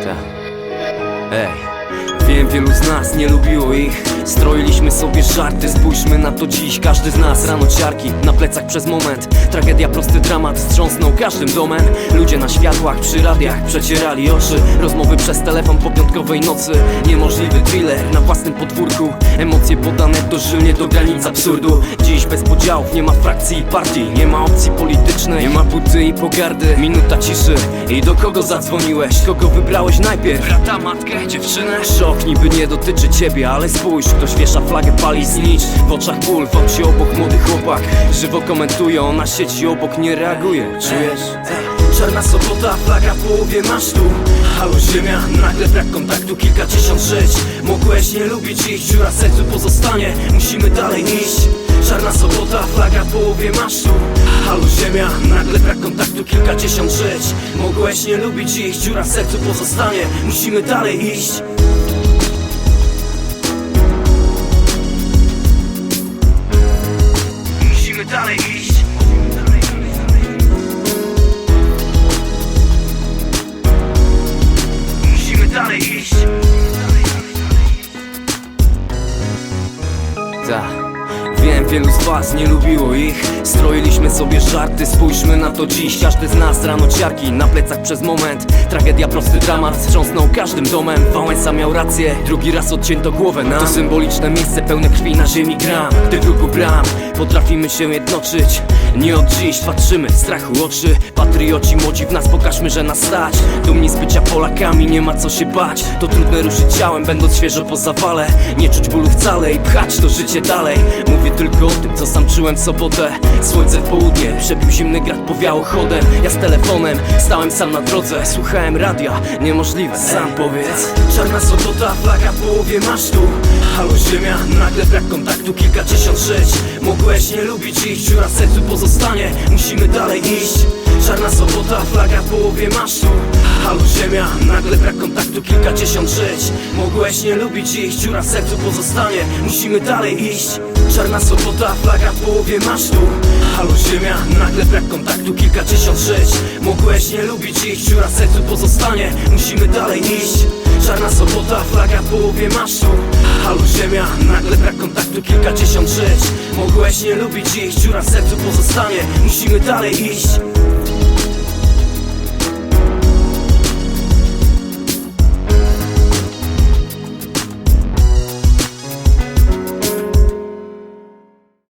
这样。诶 wielu z nas nie lubiło ich. Stroiliśmy sobie żarty, spójrzmy na to dziś. Każdy z nas rano ciarki, na plecach przez moment. Tragedia, prosty dramat, wstrząsnął każdym domem. Ludzie na światłach, przy radiach przecierali oczy. Rozmowy przez telefon po piątkowej nocy. Niemożliwy thriller na własnym podwórku. Emocje podane dożylnie do granic absurdu. Dziś bez podziałów, nie ma frakcji i partii. Nie ma opcji politycznej, nie ma buty i pogardy. Minuta ciszy. I do kogo zadzwoniłeś? Kogo wybrałeś najpierw? Brata, matkę, dziewczynę? Szok niby nie dotyczy ciebie, ale spójrz Ktoś wiesza flagę, pali znicz W oczach ból, w aucie obok młody chłopak. Żywo komentuje, na sieci obok nie reaguje. Czujesz? Czarna sobota, flaga w połowie masztu Halo ziemia, nagle brak kontaktu, kilkadziesiąt żyć. Mogłeś nie lubić ich, dziura sercu pozostanie. Musimy dalej iść. Czarna sobota, flaga w połowie masztu Halo ziemia, nagle brak kontaktu, kilkadziesiąt żyć. Mogłeś nie lubić ich, dziura sercu pozostanie. Musimy dalej iść Wiem, wielu z was nie lubiło ich. Stroiliśmy sobie żarty, spójrzmy na to dziś. Każdy z nas rano ciarki, na plecach przez moment. Tragedia, prosty dramat, wstrząsnął każdym domem. Wałęsa miał rację, drugi raz odcięto głowę nam. To symboliczne miejsce pełne krwi na ziemi gram. Gdy wrógu bram, potrafimy się jednoczyć. Nie od dziś patrzymy, strachu oczy. Patrioci młodzi w nas, pokażmy, że nas stać. Dumni z bycia Polakami, nie ma co się bać. To trudne ruszyć ciałem, będąc świeżo po zawale. Nie czuć bólu wcale i pchać to życie dalej. Mówię tylko o tym, co sam czułem w sobotę. Słońce w południe, przebił zimny grad, powiało chodem Ja z telefonem, stałem sam na drodze. Słuchałem radia, niemożliwe, sam powiedz Czarna sobota, flaga w połowie masztu. Halo ziemia, nagle brak kontaktu, kilkadziesiąt żyć Mogłeś nie lubić ich, dziura w sercu pozostanie. Musimy dalej iść. Czarna sobota, flaga w połowie masztu Halo ziemia, nagle brak kontaktu, kilkadziesiąt żyć. Mogłeś nie lubić ich, dziura w sercu pozostanie. Musimy dalej iść. Czarna sobota, flaga w połowie masztu Halo ziemia, nagle brak kontaktu, kilkadziesiąt żyć. Mogłeś nie lubić ich, dziura w sercu pozostanie. Musimy dalej iść. Czarna sobota, flaga w połowie masztu Halo ziemia, nagle brak kontaktu, kilkadziesiąt żyć. Mogłeś nie lubić ich, dziura w sercu pozostanie. Musimy dalej iść